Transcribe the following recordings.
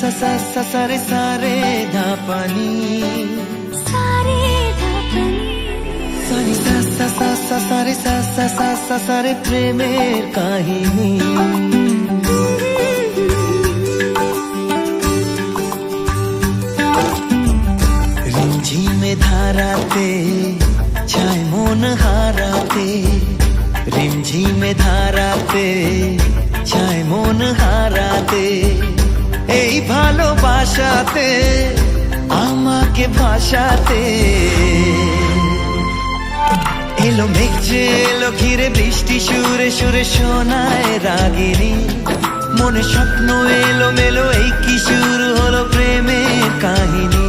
সা সা সা রে সা রে ধা পানি সারে ধাপনি সানি সা সা সা সা সা রে সা সা সা সা সা রে প্রেমের কাহিনী ধারাতে ছায় মন হারাতে রিমঝিমে ধারাতে ছায় মন হারাতে এই ভালোবাসাতে আমাকে ভাসাতে এলো মেঘ যে এলো ঘিরে বৃষ্টি সুরে সুরে শোনায় রাগিনী মনে স্বপ্ন এলো মেলো এই কি শুরু হলো প্রেমের কাহিনী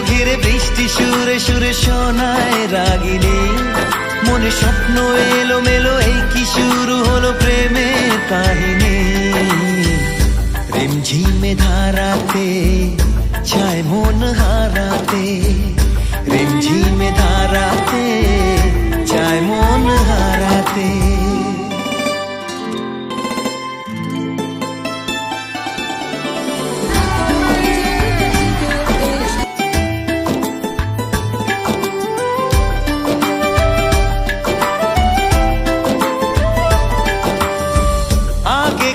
ঘিরে বৃষ্টি সুরে সুরে শোনায় রাগিনী। মনে স্বপ্ন এলো মেলো, এই কি শুরু হলো প্রেমের কাহিনী। রিমঝিমে ধারাতে, চায় মন হারাতে